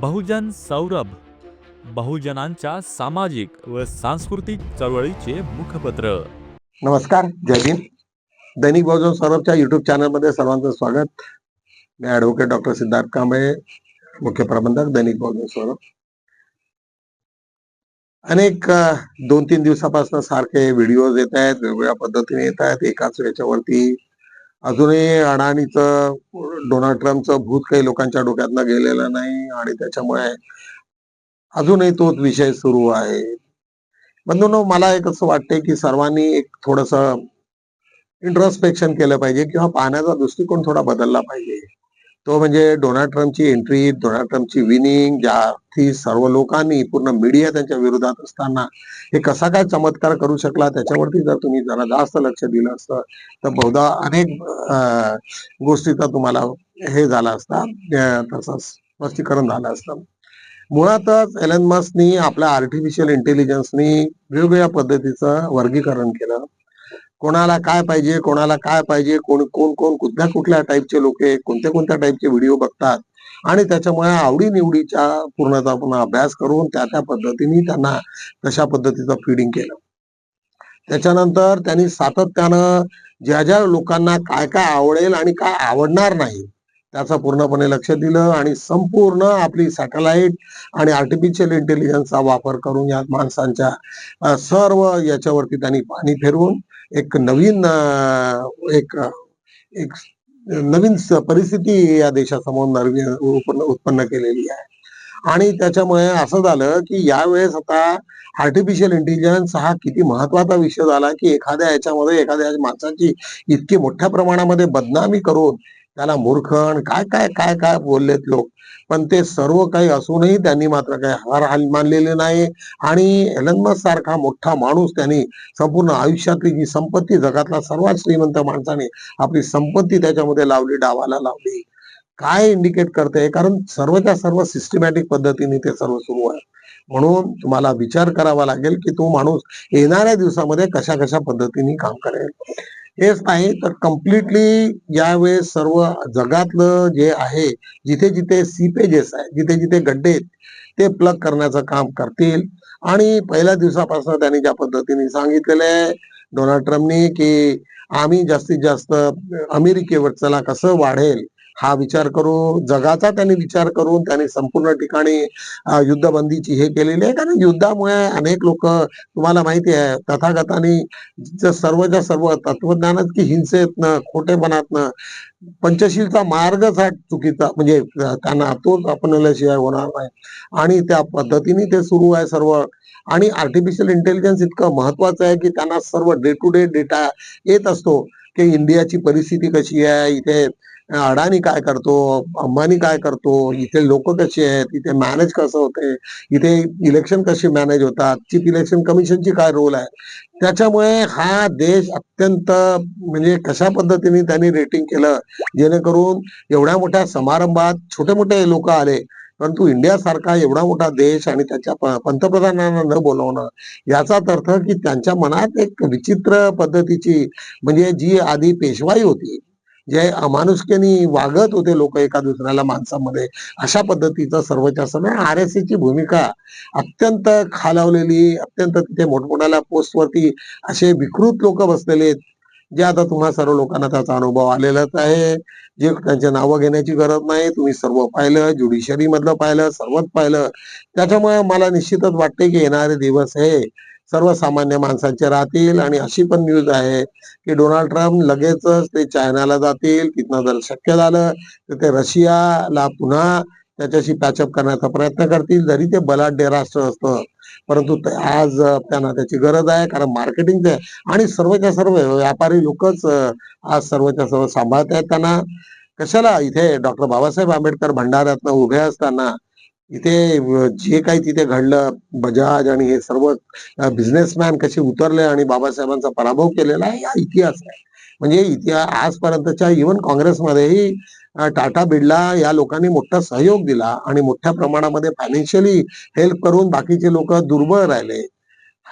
बहुजन सौरभ बहुजनांच्या सामाजिक व सांस्कृतिक चळवळीचे मुखपत्र. नमस्कार जय भीम. दैनिक बहुजन सौरभच्या युट्यूब चॅनलमध्ये सर्वांचं स्वागत. मी ॲडव्होकेट डॉक्टर सिद्धार्थ कांबळे मुख्य प्रबंधक दैनिक बहुजन सौरभ. अनेक दोन तीन दिवसापासून सारखे व्हिडिओज येत आहेत वेगवेगळ्या पद्धतीने येत आहेत. एकाच याच्यावरती अजूनही अडाणीचं डोनाल्ड ट्रम्पचं भूत काही लोकांच्या डोक्यातनं गेलेलं नाही आणि त्याच्यामुळे अजूनही तोच विषय सुरू आहे. बंधूंनो मला एक असं वाटतंय की सर्वांनी एक थोडस इंट्रोस्पेक्शन केलं पाहिजे किंवा पाहण्याचा दृष्टिकोन थोडा बदलला पाहिजे. तो म्हणजे डोनाल्ड ट्रम्पची एंट्री डोनाल्ड ट्रम्पची विनिंग ज्याची सर्व लोकांनी पूर्ण मीडिया त्यांच्या विरोधात असताना हे कसा काय चमत्कार करू शकला त्याच्यावरती जर तुम्ही जरा जास्त लक्ष दिलं असतं तर बहुधा अनेक गोष्टीचा तुम्हाला हे झाला असता तसं स्पष्टीकरण झालं असतं. मुळातच एलन मस्कनी आपल्या आर्टिफिशियल इंटेलिजन्सनी वेगवेगळ्या पद्धतीचं वर्गीकरण केलं. कोणाला काय पाहिजे कोणाला काय पाहिजे कोण कोण कोण कुठल्या कुठल्या टाईपचे लोक कोणत्या कोणत्या टाईपचे व्हिडिओ बघतात. आणि त्याच्यामुळे आवडीनिवडीच्या पूर्णचा पूर्णता पूर्ण अभ्यास करून त्या त्या पद्धतीने त्यांना तशा पद्धतीचं फिडिंग केलं. त्याच्यानंतर त्यांनी सातत्यानं ज्या ज्या लोकांना काय काय आवडेल आणि काय आवडणार नाही त्याचं पूर्णपणे लक्ष दिलं आणि संपूर्ण आपली सॅटेलाइट आणि आर्टिफिशियल इंटेलिजन्सचा वापर करून या माणसांच्या सर्व याच्यावरती त्यांनी पाणी फिरवून एक नवीन एक एक नवीन परिस्थिती या देशासमोर नवीन उत्पन्न उत्पन्न केलेली आहे. आणि त्याच्यामुळे असं झालं की यावेळेस आता आर्टिफिशियल इंटेलिजन्स हा किती महत्त्वाचा विषय झाला की एखाद्या याच्यामध्ये एखाद्या माणसाची इतकी मोठ्या प्रमाणामध्ये बदनामी करून त्याला मूर्खण काय काय काय काय बोललेत लोक. पण ते सर्व काही असूनही त्यांनी मात्र काही हार हाल मानलेले नाही. आणि एलन मस्क सारखा मोठा माणूस त्यांनी संपूर्ण आयुष्यातली जी संपत्ती जगातला सर्वात श्रीमंत माणसाने आपली संपत्ती त्याच्यामध्ये लावली डावाला लावली. काय इंडिकेट करते कारण सर्वच्या सर्व सिस्टमॅटिक पद्धतीने ते सर्व सुरू आहे. म्हणून तुम्हाला विचार करावा लागेल की तो माणूस येणाऱ्या दिवसामध्ये कशा कशा पद्धतीने काम करेल? हेच नाही तर कम्प्लिटली यावेळेस सर्व जगातलं जे आहे जिथे जिथे सीपेजेस आहे जिथे जिथे गड्डे आहेत ते प्लग करण्याचं काम करतील. आणि पहिल्या दिवसापासून त्यांनी ज्या पद्धतीने सांगितलेलं आहे डोनाल्ड ट्रम्पनी की आम्ही जास्तीत जास्त अमेरिकेवर चला कसं वाढेल हा विचार करून जगाचा त्यांनी विचार करून त्यांनी संपूर्ण ठिकाणी युद्धबंदीची हे केलेली आहे. कारण युद्धामुळे अनेक लोक तुम्हाला माहिती आहे तथागतानी सर्वच्या सर्व तत्वज्ञानात की हिंसेतनं खोटेपणातनं पंचशीलचा मार्गच हा चुकीचा म्हणजे त्यांना तोच आपणल्याशिवाय होणार नाही. आणि त्या पद्धतीने ते सुरू आहे सर्व. आणि आर्टिफिशियल इंटेलिजन्स इतकं महत्वाचं आहे की त्यांना सर्व डे टू डे डेटा येत असतो. की इंडियाची परिस्थिती कशी आहे इथे अडाणी काय करतो अंबानी काय करतो इथे लोक कसे आहेत इथे मॅनेज कसं होते इथे इलेक्शन कसे मॅनेज होतात चीफ इलेक्शन कमिशनची काय रोल आहे? त्याच्यामुळे हा देश अत्यंत म्हणजे कशा पद्धतीने त्यांनी रेटिंग केलं जेणेकरून एवढ्या मोठ्या समारंभात छोटे मोठे लोक आले परंतु इंडिया सारखा एवढा मोठा देश आणि त्याच्या पंतप्रधानांना न बोलवणं याचाच अर्थ की त्यांच्या मनात एक विचित्र पद्धतीची म्हणजे जी आधी पेशवाई होती जे अमानुषतेने वागत होते लोक एका दुसऱ्याला माणसामध्ये अशा पद्धतीचं सर्वच्या सर्व आर एस ची भूमिका अत्यंत खालावलेली अत्यंत तिथे मोठमोठ्या पोस्टवरती असे विकृत लोक बसलेले आहेत जे आता तुम्हा सर्व लोकांना त्याचा अनुभव आलेलाच आहे. जे त्यांच्या नावं घेण्याची गरज नाही तुम्ही सर्व पाहिलं ज्युडिशरी मधलं पाहिलं सर्वच पाहिलं. त्याच्यामुळे मला निश्चितच वाटते की येणारे दिवस हे सर्वसामान्य माणसांचे राहतील आणि अशी पण न्यूज आहे की डोनाल्ड ट्रम्प लगेचच ते चायनाला जातील तिथनं जर शक्य झालं तर ते रशियाला पुन्हा त्याच्याशी पॅचअप करण्याचा प्रयत्न करतील. जरी ते बलाढ्य राष्ट्र असतं परंतु आज त्यांना त्याची गरज आहे कारण मार्केटिंग आणि सर्वच्या सर्व व्यापारी लोकच आज सर्वच्या सर्व सांभाळत आहेत त्यांना. कशाला इथे डॉक्टर बाबासाहेब आंबेडकर भंडाऱ्यातनं उभे असताना इथे जे काही तिथे घडलं बजाज आणि हे सर्व बिझनेसमॅन कसे उतरले आणि बाबासाहेबांचा पराभव केलेला आहे हा इतिहास आहे म्हणजे इतिहास आजपर्यंतच्या इव्हन काँग्रेसमध्येही टाटा बिर्ला या लोकांनी मोठा सहयोग दिला आणि मोठ्या प्रमाणामध्ये फायनान्शियली हेल्प करून बाकीचे लोक दुर्बळ राहिले.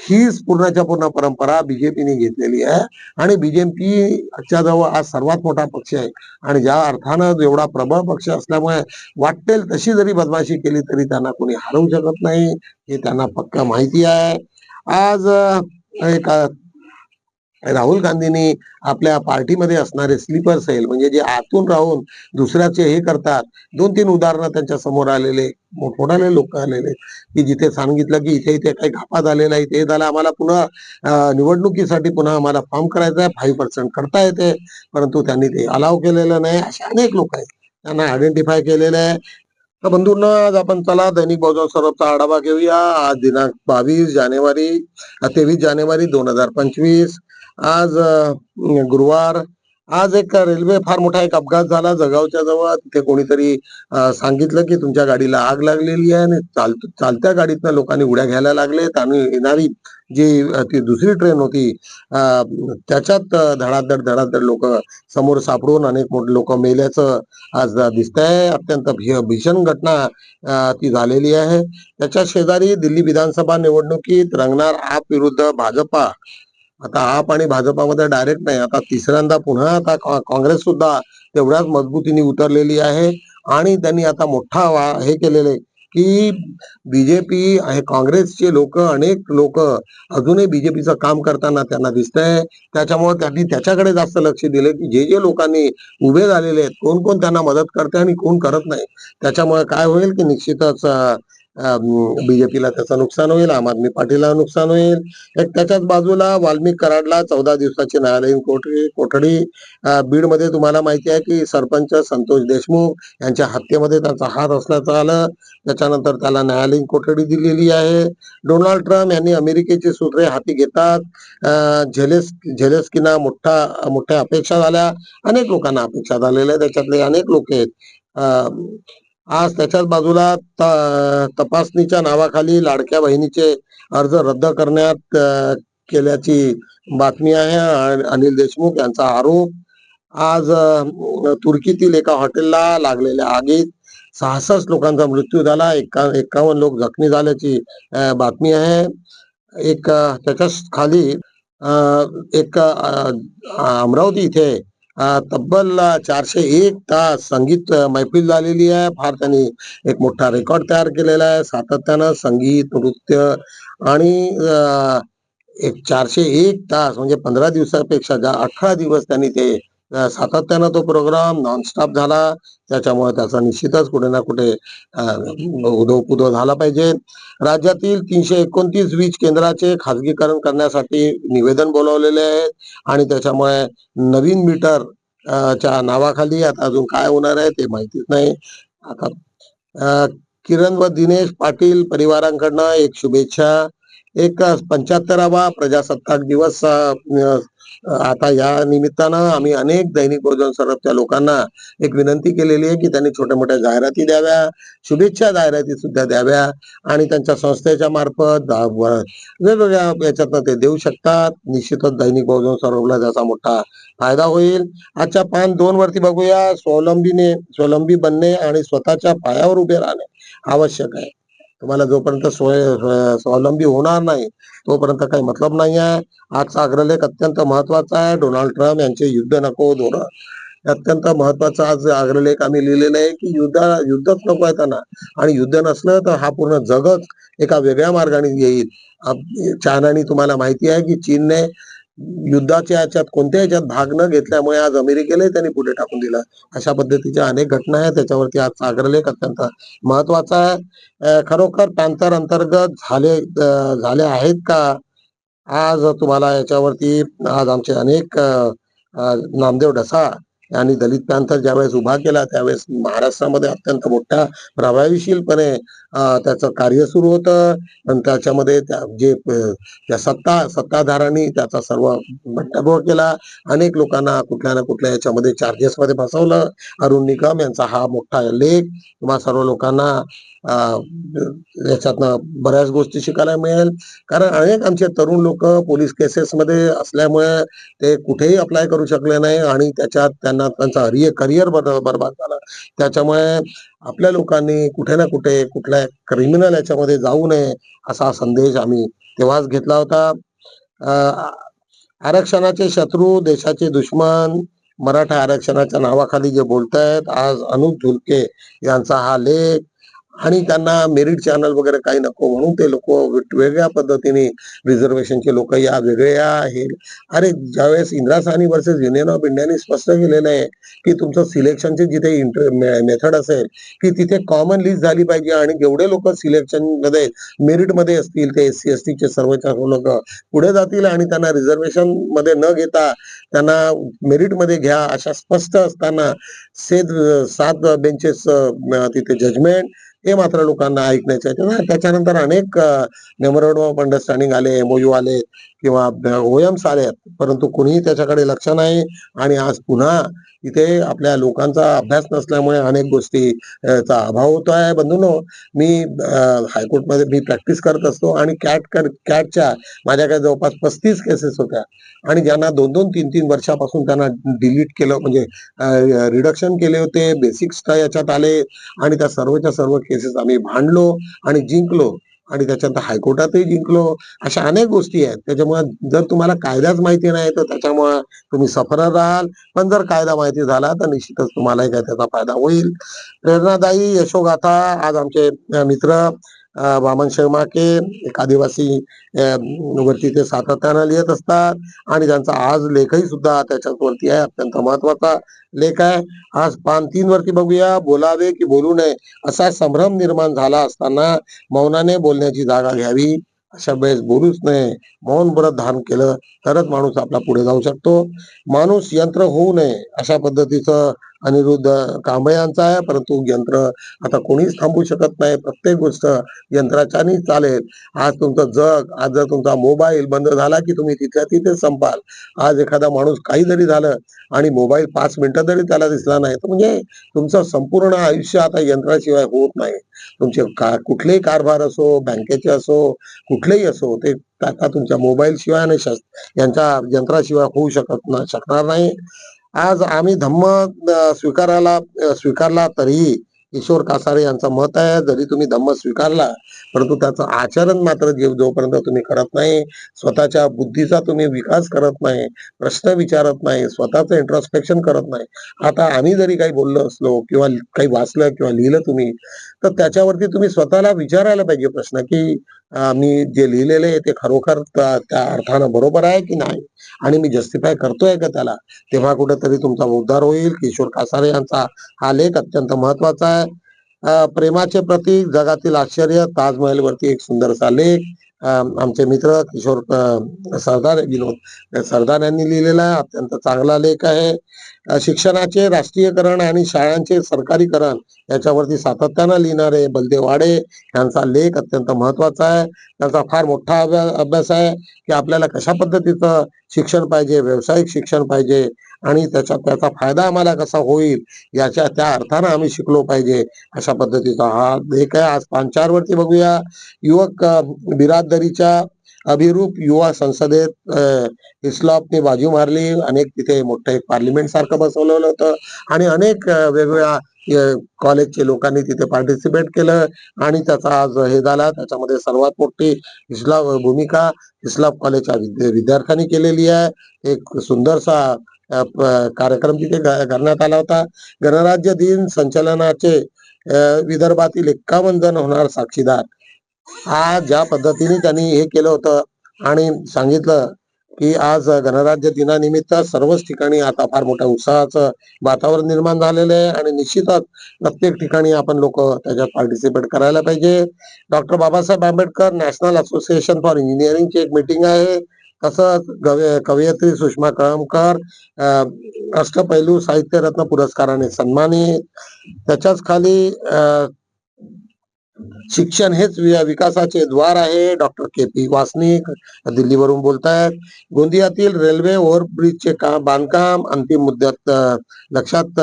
हीच पूर्णच्या पूर्ण परंपरा बीजेपीने घेतलेली आहे आणि बीजेपीच्या जवळ आज सर्वात मोठा पक्ष आहे. आणि ज्या अर्थानं एवढा प्रबळ पक्ष असल्यामुळे वाटेल तशी जरी बदमाशी केली तरी त्यांना कोणी हरवू शकत नाही हे त्यांना पक्क माहिती आहे. आज एक राहुल गांधींनी आपल्या पार्टीमध्ये असणारे स्लीपर सेल म्हणजे जे आतून राहून दुसऱ्याचे हे करतात दोन तीन उदाहरणं त्यांच्यासमोर आलेले मोठमोठाले लोक आलेले की जिथे सांगितलं की इथे इथे काही घापा झालेला आहे इथे झाला झालं आम्हाला पुन्हा निवडणुकीसाठी पुन्हा आम्हाला फॉर्म करायचा आहे फाईव्ह पर्सेंट करता येते परंतु त्यांनी ते अलाव केलेलं नाही असे अनेक लोक आहेत त्यांना आयडेंटिफाय केलेलं आहे. तर बंधूंना आज आपण चला दैनिक बहुजन सरबचा आढावा घेऊया. आज दिनांक बावीस जानेवारी तेवीस जानेवारी दोन हजार पंचवीस. आज गुरुवार. आज एक रेल्वे फार मोठा एक अपघात झाला. जगावच्या जवळ तिथे कोणीतरी सांगितलं की तुमच्या गाडीला आग लागलेली आहे आणि चाल चालत्या गाडीतनं लोकांनी उड्या घ्यायला लागलेत. आणि येणारी जी ती दुसरी ट्रेन होती त्याच्यात धडाधड धडाधड लोक समोर सापडून अनेक मोठे लोक मेल्याचं आज दिसतंय. अत्यंत भीषण घटना ती झालेली आहे. त्याच्या शेजारी दिल्ली विधानसभा निवडणुकीत रंगणार आप विरुद्ध भाजपा आता आप आणि भाजपामध्ये डायरेक्ट नाही. आता तिसऱ्यांदा पुन्हा आता काँग्रेस सुद्धा तेवढ्याच मजबूतीने उतरलेली आहे. आणि त्यांनी आता मोठा हे केलेले की बीजेपी आहे काँग्रेसचे लोक अनेक लोक अजूनही बीजेपीचं काम करताना त्यांना दिसतंय. त्याच्यामुळे त्यांनी त्याच्याकडे जास्त लक्ष दिले की जे जे लोकांनी उभे झालेले आहेत कोण कोण त्यांना मदत करते आणि कोण करत नाही. त्याच्यामुळे काय होईल की निश्चितच बीजेपीला त्याचं नुकसान होईल आम आदमी पार्टीला नुकसान होईल. त्याच्याच बाजूला वाल्मिक कराडला चौदा दिवसाची न्यायालयीन कोठडी कोठडी बीडमध्ये तुम्हाला माहिती आहे की सरपंच संतोष देशमुख यांच्या हत्येमध्ये त्यांचा हात असल्याचं आलं. त्याच्यानंतर त्याला न्यायालयीन कोठडी दिलेली आहे. डोनाल्ड ट्रम्प यांनी अमेरिकेची सूत्रे हाती घेतात. झेलेस झेलेस्कीना मोठा मोठ्या अपेक्षा झाल्या. अनेक लोकांना अपेक्षा झालेल्या आहेत. त्याच्यातले अनेक लोक आहेत. आज त्याच्याच बाजूला त- तपासणीच्या नावाखाली लाडक्या बहिणीचे अर्ज रद्द करण्यात केल्याची बातमी आहे. अनिल देशमुख यांचा आरोप आज तुर्कीतील एका हॉटेलला लागलेल्या आगीत सहासष्ट लोकांचा मृत्यू झाला. एका एकावन्न लोक जखमी झाल्याची बातमी आहे. एक त्याच्याच खाली एक अमरावती इथे तब्बल चारशे एक तास संगीत मैफिल झालेली आहे. फार त्यांनी एक मोठा रेकॉर्ड तयार केलेला आहे. सातत्यानं संगीत नृत्य आणि एक चारशे एक तास म्हणजे पंधरा दिवसापेक्षा जा अठरा दिवस त्यांनी ते सातत्यानं तो प्रोग्राम नॉनस्टॉप झाला. त्याच्यामुळे त्याचा निश्चितच कुठे ना कुठे उदो पुदो झाला पाहिजे. राज्यातील तीनशे एकोणतीस वीज केंद्राचे खाजगीकरण करण्यासाठी निवेदन बोलावलेले आहे आणि त्याच्यामुळे नवीन मीटर च्या नावाखाली आता अजून काय होणार आहे ते माहितीच नाही. आता किरण व दिनेश पाटील परिवारांकडनं एक शुभेच्छा. एक पंच्याहत्तरावा प्रजासत्ताक दिवस आता या निमित्तानं आम्ही अनेक दैनिक भोजन सरबच्या लोकांना एक विनंती केलेली आहे की त्यांनी छोट्या मोठ्या जाहिराती द्याव्या शुभेच्छा जाहिराती सुद्धा द्याव्या आणि त्यांच्या संस्थेच्या मार्फत वेगवेगळ्या याच्यातनं ते देऊ शकतात. निश्चितच दैनिक बहुजन सरबला त्याचा मोठा फायदा होईल. आजच्या पान दोन वरती बघूया. स्वावलंबीने स्वावलंबी बनणे आणि स्वतःच्या पायावर उभे राहणे आवश्यक आहे. तुम्हाला जोपर्यंत स्वय स्वावलंबी होणार नाही तोपर्यंत काही मतलब नाही आहे. आजचा अग्रलेख अत्यंत महत्त्वाचा आहे. डोनाल्ड ट्रम्प यांचे युद्ध नको धोरण. अत्यंत महत्त्वाचा आज अग्रलेख आम्ही लिहिलेला आहे की युद्ध युद्धच नको आहे त्यांना. आणि युद्ध नसलं तर हा पूर्ण जगच एका वेगळ्या मार्गाने येईल. आप- चायनाने तुम्हाला माहिती आहे की चीनने युद्धाच्या याच्यात कोणत्या याच्यात भाग न घेतल्यामुळे आज अमेरिकेलाही त्यांनी पुढे टाकून दिलं. अशा पद्धतीच्या अनेक घटना आहेत. त्याच्यावरती आज अग्रलेख अत्यंत महत्त्वाचा आहे. खरोखर पॅन्थर अंतर्गत झाले झाले आहेत का? आज तुम्हाला याच्यावरती आज आमचे अनेक नामदेव ढसा आणि दलित पॅन्थर ज्यावेळेस उभा केला त्यावेळेस महाराष्ट्रामध्ये अत्यंत मोठ्या प्रभावीशीलपणे त्याचं कार्य सुरू होतं. आणि त्याच्यामध्ये त्या जे त्या सत्ता सत्ताधाऱ्यांनी त्याचा सर्व भट्टाभोळ केला. अनेक लोकांना कुठल्या ना कुठल्या याच्यामध्ये चार्जेस मध्ये फसवलं. अरुण निकम यांचा हा मोठा लेख किंवा सर्व लोकांना याच्यातनं बऱ्याच गोष्टी शिकायला मिळेल. कारण अनेक आमचे तरुण लोक पोलीस केसेस मध्ये असल्यामुळे ते कुठेही अप्लाय करू शकले नाही आणि त्याच्यात त्यांना त्यांचा करिअर बरबाद झाला. त्याच्यामुळे आपल्या लोकांनी कुठे ना कुठे कुठल्या क्रिमिनल याच्यामध्ये जाऊ नये असा संदेश आम्ही तेव्हाच घेतला होता. आरक्षणाचे शत्रू देशाचे दुश्मन मराठा आरक्षणाच्या नावाखाली जे बोलतायत आज अनुप धुलके यांचा हा लेख आणि त्यांना मेरिट चॅनल वगैरे काही नको म्हणून ते लोक वेगळ्या पद्धतीने रिझर्वेशनचे लोक या वेगळे आहेत. हे अरे ज्यावेळेस Indira Sawhney versus union of इंडियाने स्पष्ट केलेलं आहे की तुमचं सिलेक्शनचे जिथे मेथड असेल की तिथे कॉमन लिस्ट झाली पाहिजे आणि जेवढे लोक सिलेक्शनमध्ये मेरिटमध्ये असतील ते एस सी एस टीचे सर्व लोक पुढे जातील आणि त्यांना रिझर्वेशनमध्ये न घेता त्यांना मेरिटमध्ये घ्या अशा स्पष्ट असताना सेद सात बेंचेस तिथे जजमेंट हे मात्र लोकांना ऐकण्याचे त्याच्यानंतर अनेक मेमोरेंडम ऑफ अंडरस्टँडिंग आले एमओयू आले किंवा ओएम्स आले परंतु कुणीही त्याच्याकडे लक्ष नाही. आणि आज पुन्हा इथे आपल्या लोकांचा अभ्यास नसल्यामुळे अनेक गोष्टी चा अभाव होतो आहे. बंधूनो मी हायकोर्टमध्ये मी प्रॅक्टिस करत असतो आणि कॅट कर कॅटच्या माझ्याकडे जवळपास पस्तीस केसेस होत्या. आणि ज्यांना दोन दोन तीन तीन वर्षापासून त्यांना डिलीट केलं म्हणजे रिडक्शन केले होते बेसिक्स याच्यात आले आणि त्या सर्वच्या सर्व केसेस आम्ही भांडलो आणि जिंकलो. आणि त्याच्यानंतर हायकोर्टातही जिंकलो. अशा अनेक गोष्टी आहेत. त्याच्यामुळे जर तुम्हाला कायदाच माहिती नाही तर त्याच्यामुळे तुम्ही सफर राहाल. पण जर कायदा माहिती झाला तर निश्चितच तुम्हालाही काय त्याचा फायदा होईल. प्रेरणादायी यशोगाथा आज आमचे मित्र वामन शर्माके एक आदिवासी वरती ते सातत्यानं लिहित असतात आणि त्यांचा आज लेखही सुद्धा त्याच्यावरती आहे अत्यंत महत्त्वाचा लेख आहे. आज पान तीन वरती बघूया बोलावे की बोलू नये असा संभ्रम निर्माण झाला असताना मौनाने बोलण्याची जागा घ्यावी. अशा वेळेस बोलूच नये मौन व्रत धारण केलं तरच माणूस आपला पुढे जाऊ शकतो. माणूस यंत्र होऊ नये अशा पद्धतीचं अनिरुद्ध कांबळे यांचा आहे परंतु यंत्र आता कोणीच थांबू शकत नाही. प्रत्येक गोष्ट यंत्राच्यानी चालेल. आज तुमचं जग आज जर तुमचा मोबाईल बंद झाला की तुम्ही तिथल्या तिथे संपाल. आज एखादा माणूस काही जरी झालं आणि मोबाईल पाच मिनिटं जरी त्याला दिसला नाही तर म्हणजे तुमचं संपूर्ण आयुष्य आता यंत्राशिवाय होत नाही. तुमचे का कुठलेही कारभार असो बँकेचे असो कुठलेही असो ते आता तुमच्या मोबाईल शिवाय आणि यांच्या यंत्राशिवाय होऊ शकत ना शकणार नाही. आज आम्ही धम्म स्वीकारायला स्वीकारला तरीही किशोर कासारे यांचं मत आहे. जरी तुम्ही धम्म स्वीकारला परंतु त्याचं आचरण मात्र जे जोपर्यंत तुम्ही करत नाही स्वतःच्या बुद्धीचा तुम्ही विकास करत नाही प्रश्न विचारत नाही स्वतःचं इंट्रोस्पेक्शन करत नाही आता आम्ही जरी काही बोललो असलो किंवा काही वाचलं किंवा लिहिलं तुम्ही तर त्याच्यावरती तुम्ही स्वतःला विचारायला पाहिजे प्रश्न की मी जे लिहिलेले आहे ते खरोखर त्या अर्थानं बरोबर आहे की नाही? आणि मी जस्टिफाय करतोय का त्याला? तेव्हा कुठेतरी तुमचा उद्धार होईल. किशोर कासारे यांचा हा लेख अत्यंत महत्त्वाचा आहे. प्रेमाचे प्रतीक जगातील आश्चर्य ताजमहल वरती एक सुंदरसा लेख आमचे मित्र किशोर सरदार विनोद सरदार यांनी लिहिलेला आहे. अत्यंत चांगला लेख आहे. शिक्षणाचे राष्ट्रीयकरण आणि शाळांचे सरकारीकरण याच्यावरती सातत्यानं लिहिणारे बलदेव वाडे यांचा लेख अत्यंत महत्त्वाचा आहे. त्यांचा फार मोठा अभ्यास आहे की आपल्याला कशा पद्धतीचं शिक्षण पाहिजे व्यावसायिक शिक्षण पाहिजे आणि त्याचा त्याचा फायदा आम्हाला कसा होईल याच्या त्या अर्थानं आम्ही शिकलो पाहिजे अशा पद्धतीचा हा लेख आहे. आज पांचारवरती बघूया. युवक बिरादरीच्या अभिरूप युवा संसदेत इस्लॉपने बाजू मारली. अनेक तिथे मोठं एक पार्लिमेंट सारखं बसवलेलं होतं. आणि अनेक वेगवेगळ्या कॉलेजचे लोकांनी तिथे पार्टिसिपेट केलं. आणि त्याचा आज हे झाला. त्याच्यामध्ये सर्वात मोठी इस्लाम भूमिका इस्लाम कॉलेजच्या विद्या- विद्यार्थ्यांनी केलेली आहे. एक सुंदरसा कार्यक्रम तिथे करण्यात आला होता. गणराज्य दिन संचलनाचे विदर्भातील एक्कावन्न जण होणार साक्षीदार. आज ज्या पद्धतीने त्यांनी हे केलं होतं आणि सांगितलं की आज गणराज्य दिनानिमित्त सर्वच ठिकाणी आता फार मोठ्या उत्साहाचं वातावरण निर्माण झालेलं आहे आणि निश्चितच प्रत्येक ठिकाणी आपण लोक त्याच्यात पार्टिसिपेट करायला पाहिजे. Doctor Babasaheb Ambedkar national association for इंजिनिअरिंगची एक मीटिंग आहे. तसंच कवयित्री सुषमा कळमकर अष्टपैलू साहित्य रत्न पुरस्काराने सन्मानित. त्याच्याच खाली शिक्षण हेच विकासाचे द्वार आहे. डॉक्टर के पी वासनिक दिल्लीवरून बोलतायत. गोंदियातील रेल्वे ओव्हरब्रिजचे काम बांधकाम अंतिम मुद्द्यात लक्षात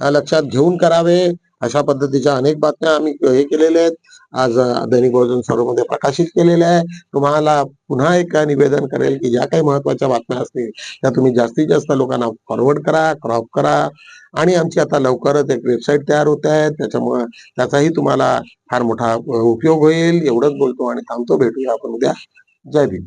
लक्षात घेऊन करावे? अशा पद्धतीच्या अनेक बातम्या आम्ही हे केलेल्या आहेत. आज दैनिक बहुजन सर्वमध्ये प्रकाशित केलेल्या आहे. तुम्हाला पुन्हा एक निवेदन करेल की ज्या काही महत्त्वाच्या बातम्या असतील त्या तुम्ही जास्तीत जास्त लोकांना फॉरवर्ड करा क्रॉप करा. आणि आमची आता लवकरच एक वेबसाईट तयार होत आहे. त्याच्यामुळे त्याचाही तुम्हाला फार मोठा उपयोग होईल. एवढंच बोलतो आणि थांबतो. भेटूया आपण उद्या. जय भीम.